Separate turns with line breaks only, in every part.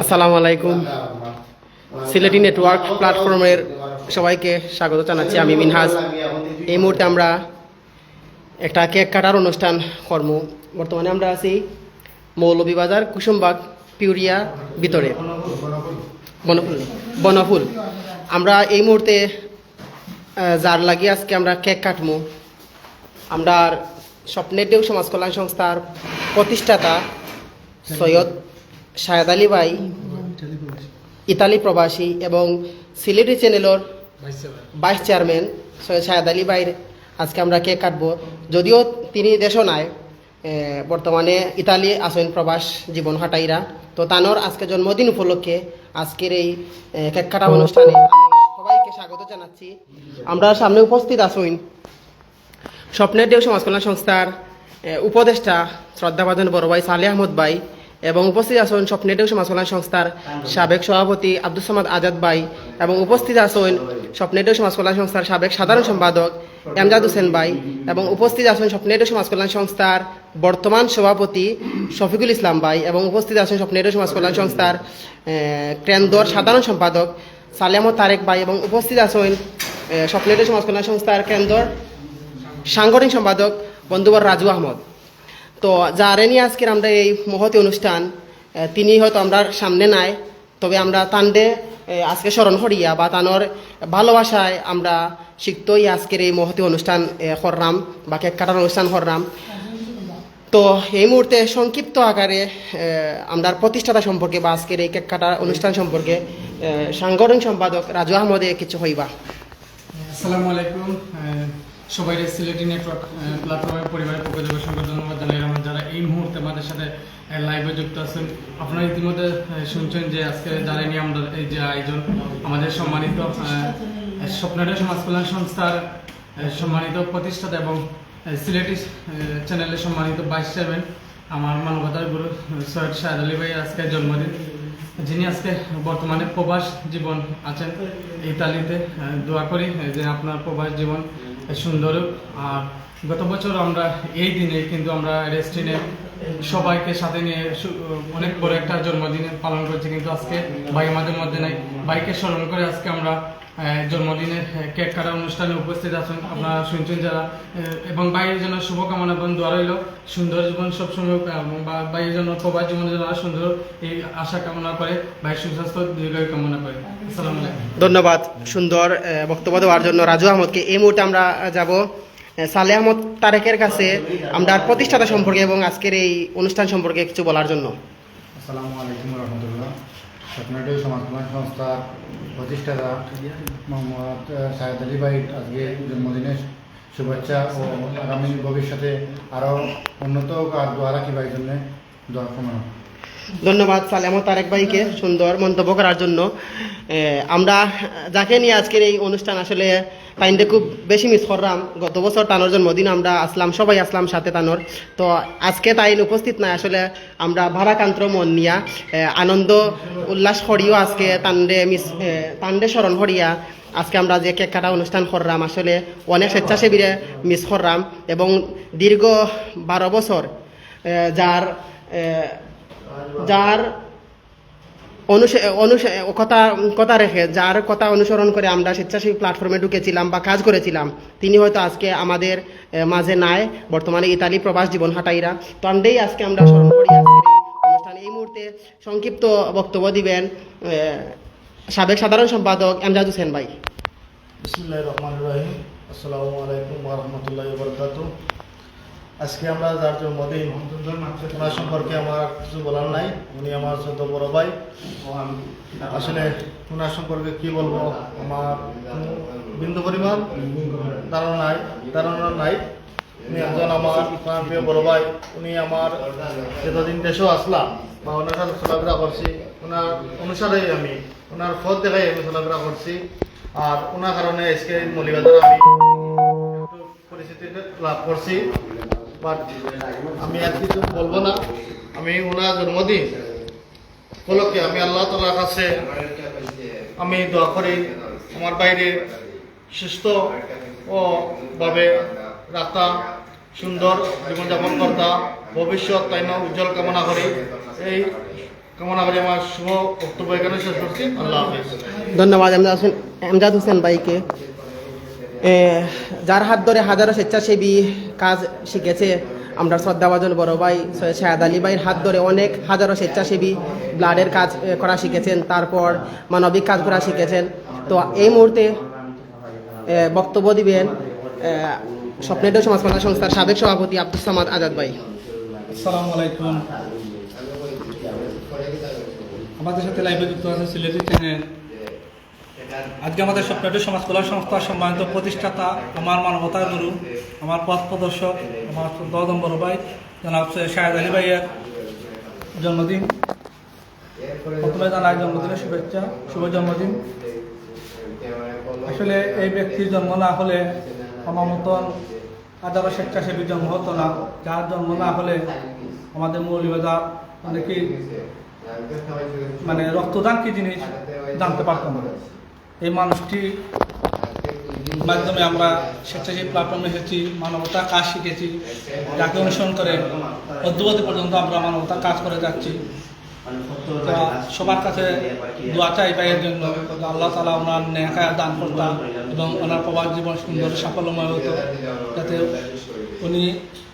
আসসালামু আলাইকুম সিলেটি নেটওয়ার্ক প্ল্যাটফর্মের সবাইকে স্বাগত জানাচ্ছি আমি মিনহাজ। এই মুহূর্তে আমরা একটা কেক কাটার অনুষ্ঠান কর্ম বর্তমানে আমরা আছি মৌলভীবাজার কুসুমবাগ পিউরিয়া ভিতরে। বনফুল। বনফুল। আমরা এই মুহূর্তে যার লাগিয়ে আজকে আমরা কেক কাটমু আমরা স্বপ্নের দেউ সমাজ কল্যাণ সংস্থার প্রতিষ্ঠাতা সৈয়দ শাহেদ আলী ভাই ইতালি প্রবাসী এবং সিলেটি চ্যানেলের ভাইস চেয়ারম্যান সৈয়দ শাহেদ আলী ভাইয়ের আজকে আমরা কেক কাটবো। যদিও তিনি দেশও নাই বর্তমানে ইতালি আছেন প্রবাস জীবন হাটাইরা। তো তানোর আজকে জন্মদিন উপলক্ষে আজকের এই কেক কাটা অনুষ্ঠানে সবাইকে স্বাগত জানাচ্ছি। আমরা সামনে উপস্থিত আসুন স্বপ্নের দেও সমাজ কল্যাণ সংস্থার উপদেষ্টা শ্রদ্ধাভাজন বড় ভাই সালে আহমদ ভাই এবং উপস্থিত আছেন স্বপ্নের দেও সমাজ কল্যাণ সংস্থার সাবেক সভাপতি আব্দুল সামাদ আজাদ ভাই এবং উপস্থিত আছেন স্বপ্নের দেও সমাজ কল্যাণ সংস্থার সাবেক সাধারণ সম্পাদক এমজাদ হোসেন ভাই এবং উপস্থিত আছেন স্বপ্নের দেও সমাজ কল্যাণ সংস্থার বর্তমান সভাপতি শফিকুল ইসলাম ভাই এবং উপস্থিত আছেন স্বপ্নের সমাজ কল্যাণ সংস্থার কেন্দ্র সাধারণ সম্পাদক সালেমত তারেক ভাই এবং উপস্থিত আছেন স্বপ্নের সমাজ কল্যাণ সংস্থার কেন্দ্র সাংগঠনিক সম্পাদক বন্ধুবর রাজু আহমদ। তো যারে নিয়ে আজকের আমরা এই মহতি অনুষ্ঠান তিনি হয়তো আমরা সামনে নাই তবে আমরা তান্ডে আজকে স্মরণ করিয়া বা তানোর ভালোবাসায় আমরা শিখতই আজকের এই মহতি অনুষ্ঠান আহ, করলাম বা কেক কাটার অনুষ্ঠান করলাম। তো এই মুহূর্তে সংক্ষিপ্ত আকারে আমরা প্রতিষ্ঠাতা সম্পর্কে বা আজকের এই কেক কাটার অনুষ্ঠান সম্পর্কে সাংগঠনিক সম্পাদক রাজু আহমদে কিছু হইবা।
আসসালামু আলাইকুম সবাই সিলেটি নেটওয়ার্ক প্ল্যাটফর্মের পরিবারের পক্ষ থেকে অসংখ্য ধন্যবাদ জানাই। আমরা যারা এই মুহূর্তে আমাদের সাথে লাইভে যুক্ত আছেন, আপনারা ইতিমধ্যে শুনছেন যে আজকে যারা নিয়ে আমরা এই যে আয়োজন, আমাদের সম্মানিত স্বপ্নের সমাজ কল্যাণ সংস্থার সম্মানিত প্রতিষ্ঠাতা এবং সিলেটি চ্যানেলের সম্মানিত ভাইস চেয়ারম্যান আমার মানবতার গুরু সৈয়দ শাহেদ আলী ভাইয়ের আজকে জন্মদিন। যিনি আজকে বর্তমানে প্রবাস জীবন আছেন ইতালিতে দোয়া করি যে আপনার প্রবাস জীবন সুন্দর। আর গত বছর আমরা, এই দিনে কিন্তু আমরা রেস্টিনে সবাইকে সাথে নিয়ে অনেক বড় একটা জন্মদিন পালন করছি কিন্তু আজকে ভাই আমাদের মধ্যে নাই। ভাইকে স্মরণ করে আজকে আমরা আহ, জন্মদিনে আহ, কেক কাটা অনুষ্ঠানে উপস্থিত আছেন আপনারা শুনছেন যারা এবং বাইরের জন্য শুভকামনা এবং দোয়া রইল। সুন্দর জীবন সবসময় এবং বা- ভাইয়ের জন্য প্রবাস জীবনের জন্য আরও সুন্দর এই আশা কামনা করে ভাই সুস্বাস্থ্য দীর্ঘায়ু কামনা করে। আসসালামু আলাইকুম।
ধন্যবাদ সুন্দর বক্তব্য দেওয়ার জন্য রাজু আহমদকে। এই মুহূর্তে আমরা যাব সালে আহমদ তারেকের কাছে। আমরা প্রতিষ্ঠাতা সম্পর্কে এবং আজকের এই অনুষ্ঠান সম্পর্কে কিছু বলার জন্য।
আসসালামু আলাইকুম স্বপ্নটির সমাজ কল্যাণ সংস্থার প্রতিষ্ঠাতা মোহাম্মদ সাহেদ আলী ভাই আজকে জন্মদিনের শুভেচ্ছা ও আগামী ভবিষ্যতে আরও উন্নত হোক আর দোয়া রাখি ভাইয়ের জন্য দোয়া কামনা
ধন্যবাদ সালে আহমদ তারেক ভাইকে সুন্দর মন্তব্য করার জন্য। আমরা যাকে নিয়ে আজকের এই অনুষ্ঠান আসলে তাইনতে খুব বেশি মিস করলাম। গত বছর তানোর জন্মদিন, আমরা আসলাম, সবাই আসলাম সাথে তানোর। তো আজকে তাইন উপস্থিত নাই, আসলে আমরা ভারাকান্ত মন নিয়া আনন্দ, উল্লাস করিও আজকে তান্ডে মিস তান্ডে স্মরণ করিয়া আজকে আমরা যে কেক কাটা অনুষ্ঠান করলাম, আসলে অনেক স্বেচ্ছাসেবীরে মিস করলাম এবং দীর্ঘ বারো বছর যার যার কথা কথা রেখে, যার কথা অনুসরণ করে আমরা স্বেচ্ছাসেবী প্ল্যাটফর্মে ঢুকেছিলাম বা কাজ করেছিলাম, তিনি হয়তো আজকে আমাদের মাঝে নাই, বর্তমানে ইতালি প্রবাস জীবন হাটাইরা তো আমরাই আজকে আমরা স্মরণ করি অনুষ্ঠানে এই মুহূর্তে সংক্ষিপ্ত বক্তব্য দিবেন সাবেক সাধারণ সম্পাদক এমজাদ হোসেন ভাই।
আসসালামু আলাইকুম রহমতুল্লাহ আজকে আমরা যার জন্মদিন ওনার সম্পর্কে আমার কিছু বলার নাই। উনি আমার ছোট বড় ভাই। আসলে ওনার সম্পর্কে কি বলব? আমার বিন্দু পরিমাণ ধারণা নাই ধারণা নাই। উনি একজন আমার প্রিয় বড় ভাই। উনি আমার যতদিন দেশেও আসলাম বা ওনার সাথে চলাফেরা করছি। ওনার অনুসারেই আমি, ওনার পথ দেখাই আমি চলাফেরা করছি। আর ওনার কারণে আজকে মলিবাজার আমি পরিচিতি লাভ করছি। বাট আমি আর কিছু বলব না। আমি ওনার জন্মদিন উপলক্ষে আমি আল্লাহ তালার কাছে আমি দোয়া করি, আমার বাইরে সুস্থ ও ভাবে রাখতা সুন্দর জীবনযাপন করতা, ভবিষ্যৎ তাই না উজ্জ্বল কামনা করি। এই কামনা করে আমার শুভ বক্তব্য এখানে শেষ করছি। আল্লাহ হাফিজ।
ধন্যবাদ আমজাদ হোসেন আমজাদ হোসেন ভাইকে। যার হাত ধরে হাজারো স্বেচ্ছাসেবী কাজ শিখেছে। আমরা শ্রদ্ধাভাজন বড় ভাই সৈয়দ আলী ভাইয়ের হাত ধরে অনেক হাজারো স্বেচ্ছাসেবী ব্লাডের কাজ করা শিখেছেন। তারপর মানবিক কাজ করা শিখেছেন। তো এই মুহূর্তে বক্তব্য দিবেন এ, সমাজ কল্যাণ সংস্থার সাবেক সভাপতি আব্দুল সামাদ আজাদ ভাই।
আসসালামু আলাইকুম। আমাদের সাথে লাইভে যুক্ত আছে সিলেটি চ্যানেল আজকে আমাদের স্বপ্নটি সমাজ কল্যাণ সংস্থার সম্মানিত প্রতিষ্ঠাতা আমার মানবতার গুরু, আমার পথ প্রদর্শক, আমার দদম বড় ভাই, জনাব শাহেদ আলী ভাইয়ের জন্মদিন। প্রথমে জানাই জন্মদিনের শুভেচ্ছা, শুভ জন্মদিন। আসলে এই ব্যক্তির জন্ম না হলে আমার মতন হাজারো স্বেচ্ছাসেবীর জন্ম হতো না। যার জন্ম না হলে আমাদের মৌলিবাজার অনেকেই মানে রক্তদান কি জিনিস জানতে পারতাম না। এই মানুষটি মাধ্যমে আমরা স্বেচ্ছাসেবী প্ল্যাটফর্মে এসেছি মানবতা কাজ শিখেছি, যাকে অনুসরণ করে অদ্যবধি পর্যন্ত আমরা মানবতা কাজ করে যাচ্ছি। সবার কাছে দোয়া চাই ভাইয়ের জন্য আল্লাহ তালা ওনার নেখায় দান করতাম এবং ওনার প্রবাস জীবন সুন্দর সাফল্যময় হতো, যাতে উনি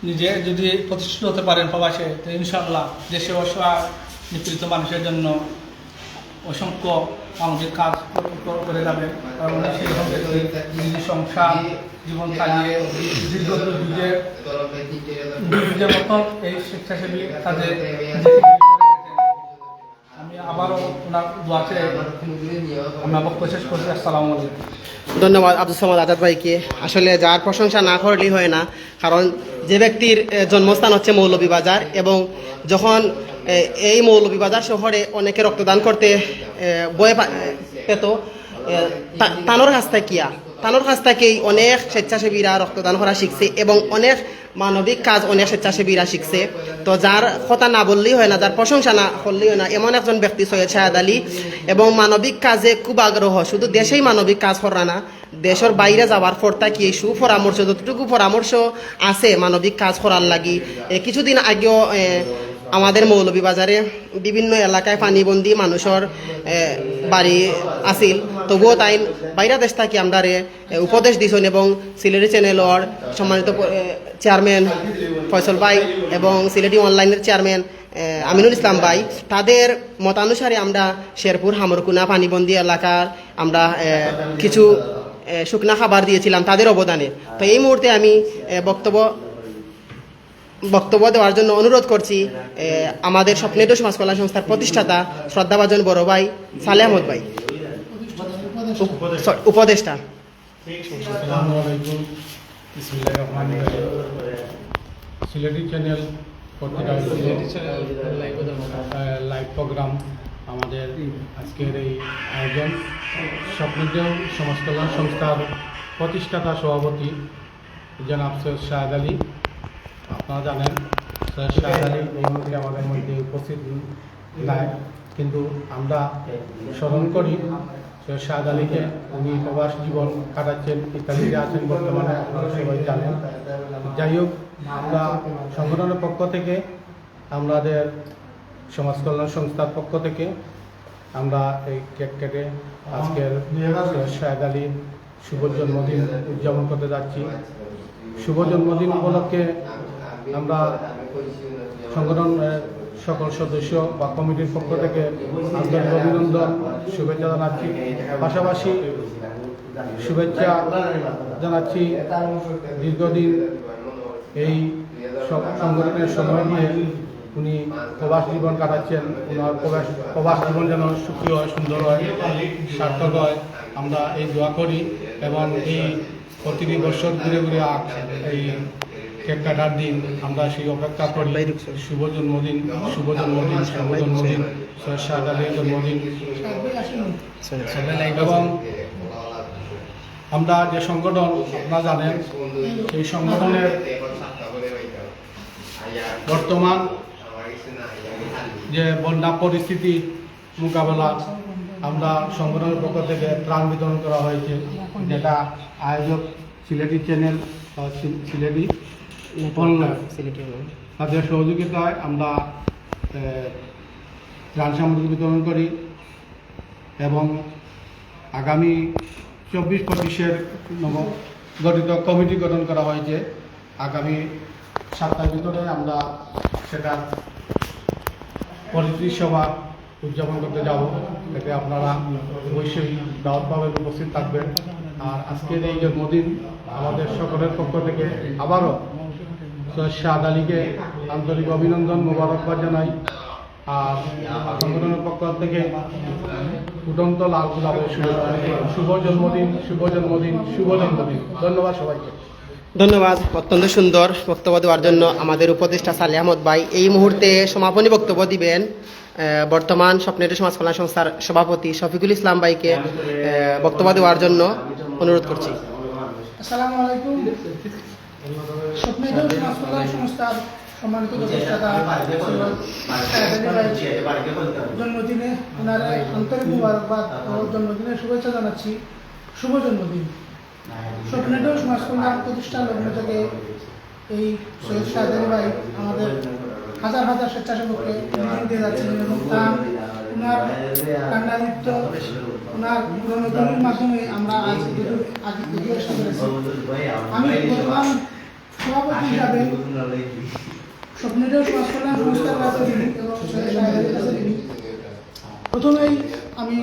নিজে যদি প্রতিষ্ঠিত হতে পারেন প্রবাসে, তো ইনশাআল্লাহ দেশে অসহায়, নিপীড়িত মানুষের জন্য অসংখ্য মানবিক কাজ করে- যাবে। কারণ নিজের সংসার, জীবন চালিয়ে দীর্ঘ মতন এই স্বেচ্ছাসেবী কাজে। আমি আবারও ওনার দোয়াতে আমি বক্তব্য শেষ করছি। আসসালামু আলাইকুম।
ধন্যবাদ আব্দুল সামাদ আজাদ ভাইকে। আসলে যার প্রশংসা না করলেই হয় না, কারণ যে ব্যক্তির জন্মস্থান হচ্ছে মৌলভীবাজার এবং যখন এই মৌলভীবাজার শহরে অনেকে রক্তদান করতে বয়ে পেত। তানোর কাছ কিয়া? তানোর কাছ থেকেই অনেক স্বেচ্ছাসেবীরা রক্তদান করা শিখছে এবং অনেক মানবিক কাজ অনেক স্বেচ্ছাসেবীরা শিখছে? তো যার কথা না বললেই হয় না, যার প্রশংসা না করলেই হয় না, এমন একজন ব্যক্তি সৈয়দ শাহাদ আলী। এবং মানবিক কাজে খুব আগ্রহ, শুধু দেশেই মানবিক কাজ করা না, দেশের বাইরে যাওয়ার পর তাকি এই সুপরামর্শ, যতটুকু পরামর্শ আছে মানবিক কাজ করার লাগি? কিছুদিন আগেও আমাদের মৌলভীবাজারে বিভিন্ন এলাকায় পানিবন্দী মানুষের বাড়ি আছিল। তবুও তাই বাইরা দেশ থাকি আমরা উপদেশ দিছেন এবং সিলেটি চ্যানেলর সম্মানিত চেয়ারম্যান ফয়সল ভাই এবং সিলেটি অনলাইনের চেয়ারম্যান আমিনুল ইসলাম ভাই, তাদের মতানুসারে আমরা শেরপুর হামরকুনা পানিবন্দী এলাকার আমরা কিছু শুকনা খাবার দিয়েছিলাম তাদের অবদানে। তো এই মুহূর্তে আমি বক্তব্য বক্তব্য দেওয়ার জন্য অনুরোধ করছি আমাদের স্বপ্নেট সমাজ কল্যাণ সংস্থার প্রতিষ্ঠাতা শ্রদ্ধাভাজন বড় ভাই সালে আহমদ ভাই। উপদেষ্টা।
আসসালামু আলাইকুম বিসমিল্লাহির রহমানির রহিম সিলেটি চ্যানেল পত্রিকা সিলেটি চ্যানেল লাইভ প্রোগ্রাম আমাদের আজকের এই আয়োজন। স্বপ্নদেও সমাজ কল্যাণ সংস্থার প্রতিষ্ঠাতা সভাপতি জনাব সৈয়দ শাহাদ আলী। আপনারা জানেন সৈয়দ আলী এই আমাদের মধ্যে উপস্থিত নাই। কিন্তু আমরা স্মরণ করি শাহাদ আলীকে উনি প্রবাস জীবন কাটাচ্ছেন ইত্যাদিতে আছেন বর্তমানে, আপনারা সবাই জানেন। যাই হোক, আমরা সংগঠনের পক্ষ থেকে, আমাদের সমাজ কল্যাণ সংস্থার পক্ষ থেকে আমরা এই কেক কেটে আজকের শাহেদ আলীর শুভ জন্মদিন উদযাপন করতে যাচ্ছি। শুভ জন্মদিন উপলক্ষে আমরা সংগঠনের সকল সদস্য বা কমিটির পক্ষ থেকে আন্তরিক অভিনন্দন, শুভেচ্ছা জানাচ্ছি। পাশাপাশি শুভেচ্ছা জানাচ্ছি দীর্ঘদিন এই সংগঠনের সময় নিয়ে উনি প্রবাস জীবন কাটাচ্ছেন। ওনার প্রবাস প্রবাস জীবন যেন সুখী হয়, সুন্দর হয়, সার্থক হয়, আমরা এই দোয়া করি এবং এই প্রতিটি বছর ঘুরে ঘুরে এই কেক কাটার দিন আমরা সেই অপেক্ষা করি। শুভ জন্মদিন শুভ জন্মদিন শুভ জন্মদিন সৈয়দ শাহাদ জন্মদিন। এবং আমরা যে সংগঠন আপনারা জানেন সেই সংগঠনের বর্তমান যে বন্যা পরিস্থিতি মোকাবেলা আমরা সংগঠনের পক্ষ থেকে ত্রাণ বিতরণ করা হয়েছে। যেটা আয়োজক সিলেটি চ্যানেল সিলেটি
তাদের সহযোগিতায় আমরা ত্রাণ সামগ্রী বিতরণ করি এবং আগামী চব্বিশ পঁচিশের নব গঠিত কমিটি গঠন করা হয়েছে। আগামী সপ্তাহের ভিতরে আমরা সেটা পরিচিতি সভা উদযাপন করতে যাব। এতে আপনারা অবশ্যই দাওয়াত পাবেন উপস্থিত থাকবেন। আর আজকের এই জন্মদিন আমাদের সকলের পক্ষ থেকে আবারও সৈয়দ শাহ আলীকে আন্তরিক অভিনন্দন মোবারকবাদ জানাই। আর সংগঠনের পক্ষ থেকে ফুটন্ত লাল গোলাপের শুভ জন্মদিন শুভ জন্মদিন শুভ জন্মদিন। ধন্যবাদ সবাইকে।
ধন্যবাদ। অত্যন্ত সুন্দর বক্তব্য দেওয়ার জন্য আমাদের উপদেষ্টা সালে আহমদ ভাই এই মুহূর্তে সমাপনী বক্তব্য দিবেন। বর্তমান স্বপ্নের সমাজ কল্যাণ সংস্থার সভাপতি শফিকুল ইসলাম ভাইকে বক্তব্য দেওয়ার জন্য অনুরোধ করছি।
আসসালামু আলাইকুম। সংস্থার সম্মানিত জন্মদিনে ওনার আন্তরিক মুবারকবাদ ও জন্মদিনের শুভেচ্ছা জানাচ্ছি। শুভ জন্মদিন। স্বপ্নেশ্বর সমাজ কল্যাণ প্রতিষ্ঠান লগ্ন থেকে এই সৈয়দ শাহজানি ভাই আমাদের হাজার হাজার স্বেচ্ছাসেবককে দিয়ে যাচ্ছিলেন এবং তা ওনার কান্নালিপ্ত ওনার প্রণোদনের মাধ্যমে আমরা আজ আগে আমি বর্তমান সভাপতি হিসাবে স্বপ্নেশ্বর সমাজ প্রথমেই আমি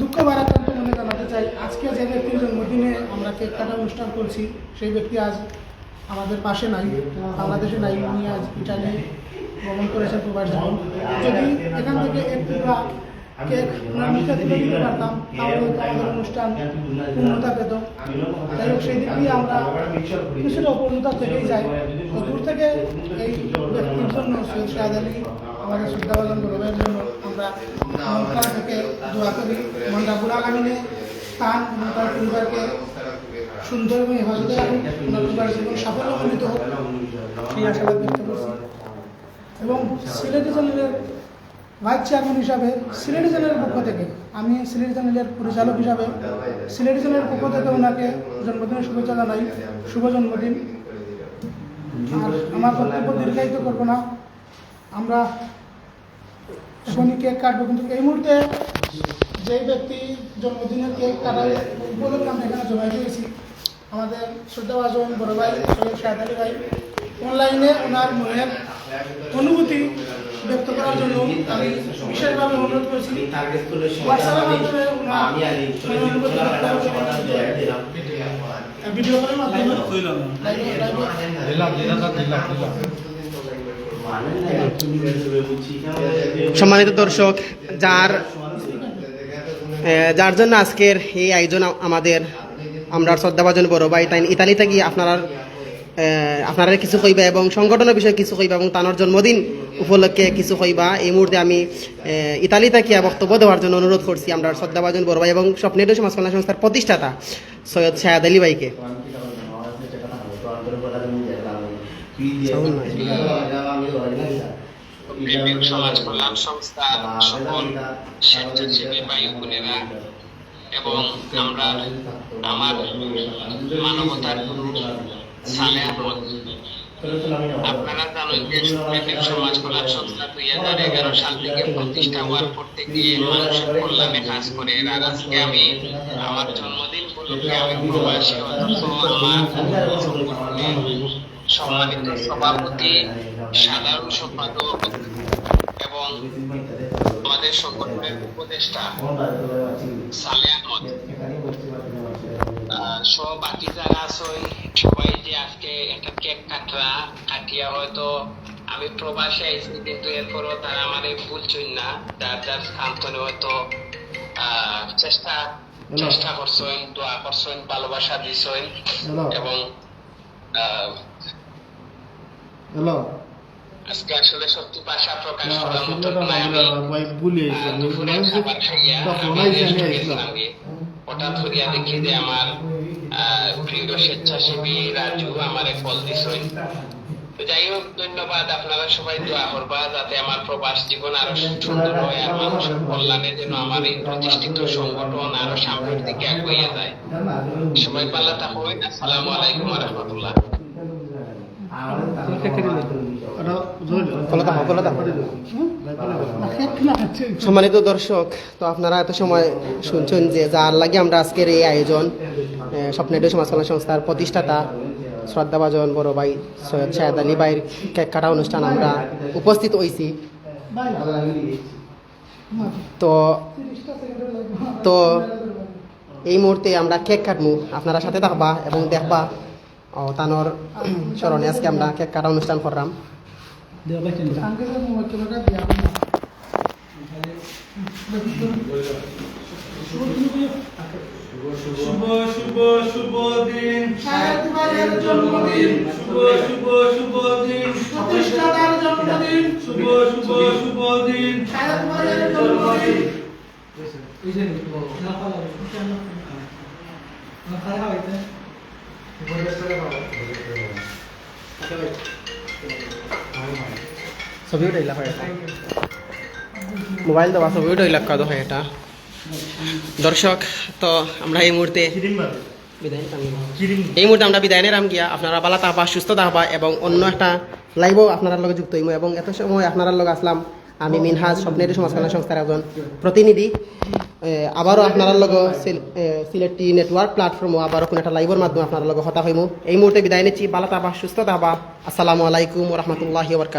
দুঃখ ভারাক্রান্ত মনে জানাতে চাই, আজকে যে ব্যক্তির জন্মদিনে আমরা কেক কাটা অনুষ্ঠান করছি, সেই ব্যক্তি আজ আমাদের পাশে নাই, বাংলাদেশে নাই, উনি আজ ইটালি ভ্রমণ করেছেন প্রবাস। যদি এখান থেকে এক কেক ওনার মুখে তুলে দিতে পারতাম তাহলে আমাদের অনুষ্ঠান পূর্ণতা পেত। যাই হোক সেই দিক দিয়ে আমরা কিছুটা অপূর্ণতা থেকেই যাই দূর থেকে এই ব্যক্তির জন্য সৈয়দ শাহাদ আলী আমাদের শ্রদ্ধাভাজন গৌরবের জন্য আমরা মনকার থেকে দোয়া করি। মনটা বুড়া আগামীনে তান এবং তার পরিবারকে সুন্দর এবং হেফাজতে রাখুন ওনার পরিবার জীবন সাফল্যমণ্ডিত হোক। সেই আশাবাদ ব্যক্ত করছি। এবং সিলেটি চ্যানেলের ভাইস চেয়ারম্যান হিসাবে সিলেটি চ্যানেলের পক্ষ থেকে, আমি সিলেটি চ্যানেলের পরিচালক হিসাবে, সিলেটি চ্যানেলের পক্ষ থেকে ওনাকে জন্মদিনের শুভেচ্ছা জানাই, শুভ জন্মদিন। আর আমার বক্তব্য দীর্ঘায়িত করব না। আমরা এখনই কেক কাটবো, কিন্তু এই মুহূর্তে যে ব্যক্তি জন্মদিনের কেক কাটার উপলক্ষে আমরা এখানে জমায়েত দিয়েছি আমাদের শ্রদ্ধাভাজন বড় ভাই, সৈয়দ শাহাদ আলী ভাই অনলাইনে ওনার মনের অনুভূতি ব্যক্ত করার জন্য আমি বিশেষভাবে অনুরোধ করেছি। ভিডিও কলের মাধ্যমে
সম্মানিত দর্শক যার যার জন্য আজকের এই আয়োজন আমাদের আমরা শ্রদ্ধাভাজন বড় ভাই তাই ইতালি থেকে আপনারা আপনারা কিছু কইবা এবং সংগঠনের বিষয়ে কিছু কইবা এবং তানোর জন্মদিন উপলক্ষে কিছু কইবা এই মুহূর্তে আমি ইতালি থেকে বক্তব্য দেওয়ার জন্য অনুরোধ করছি। আমরা শ্রদ্ধাভাজন বড় ভাই এবং স্বপ্নের সমাজ কল্যাণ সংস্থার প্রতিষ্ঠাতা সৈয়দ শাহাদ আলী ভাইকে।
প্রেমিক সমাজ কল্যাণ সংস্থার সকল স্বেচ্ছাসেবী ভাই বোনেরা এবং আমরা আমার মানবতার গুরু সালে আহমদ আপনারা জানেন যে প্রেমিক সমাজ কল্যাণ সংস্থা দুই হাজার এগারো সাল থেকে প্রতিষ্ঠা হওয়ার পর থেকে মানুষের কল্যাণে কাজ করে। আর আজকে আমি আমার জন্মদিন উপলক্ষে আমি প্রবাসী আমার সম্মানিত সভাপতি সাধারণ সম্পাদক এবং আমাদের সংগঠনের উপদেষ্টা সালে আহমদ। আহ, সব বাকি যারা আছেন সবাই যে আজকে একটা কেক কাটরা কাটিয়া হয়তো আমি প্রবাসে আইছি কিন্তু এরপরও তারা আমার এই ভুলছেন না। যার যার স্থান্তনে হয়তো চেষ্টা চেষ্টা করছেন দোয়া করছেন ভালোবাসা দিছেন এবং
হ্যালো।
আজকে আসলে সত্যি ভাষা প্রকাশ করার মতো নয় আমি।
ভুলে
হঠাৎ করিয়া দেখি যে আমার প্রিয় স্বেচ্ছাসেবী রাজু আমারে কল দিছেন। তো যাই হোক, ধন্যবাদ। আপনারা সবাই দোয়া করবা যাতে আমার প্রবাস জীবন আরও সুন্দর হয়, আর মানুষের কল্যাণে যেন আমার এই প্রতিষ্ঠিত সংগঠন আরও সামনের দিকে এগিয়ে যায়। সবাই ভালো থাকুন। আসসালামু আলাইকুম রহমতুল্লাহ।
সম্মানিত দর্শক, তো আপনারা এত সময় শুনছেন যে যার লাগে আমরা আজকের এই আয়োজন স্বপ্নেডো সমাজ কল্যাণ সংস্থার প্রতিষ্ঠাতা শ্রদ্ধাভাজন বড় ভাই সৈয়দ শাহেদ আলী ভাইয়ের কেক কাটা অনুষ্ঠান আমরা উপস্থিত হয়েছি তো তো এই মুহূর্তে আমরা কেক কাটমু। আপনারা সাথে থাকবা এবং দেখবা। ও, তানোর স্মরণে আজকে আমরা কেক কাটা অনুষ্ঠান করলাম।
শুভ শুভ শুভ দিন।
ভাইয়ের জন্মদিন।
শুভ শুভ শুভ দিন।
প্রতিষ্ঠাতার জন্মদিন।
শুভ শুভ শুভ দিন।
ভাইয়ের জন্মদিন।
উঠাইলা হয় এটা? মোবাইল দেওয়া ছবি উঠাইলা কাদো হয় এটা। দর্শক তো আমরা এই মুহূর্তে। এই মুহূর্তে আমরা বিদায় নিলাম গিয়া। আপনারা ভালো থাকবা সুস্থ থাকবা এবং অন্য একটা লাইভও আপনার লগে যুক্ত হইম এবং এত সময় আপনার লগে আসলাম আমি মিনহাজ স্বপ্নের সমাজ কল্যাণ সংস্থার একজন প্রতিনিধি। আবারও আপনার লগে সিলেটি নেটওয়ার্ক প্ল্যাটফর্মও আবারও কোনো একটা লাইভের মাধ্যমে আপনার লগে কথা হইমু। এই মুহূর্তে বিদায় নিচ্ছি। ভালো থাকবা সুস্থ থাকবা। আসসালামু আলাইকুম রহমতুল্লাহি বরকাত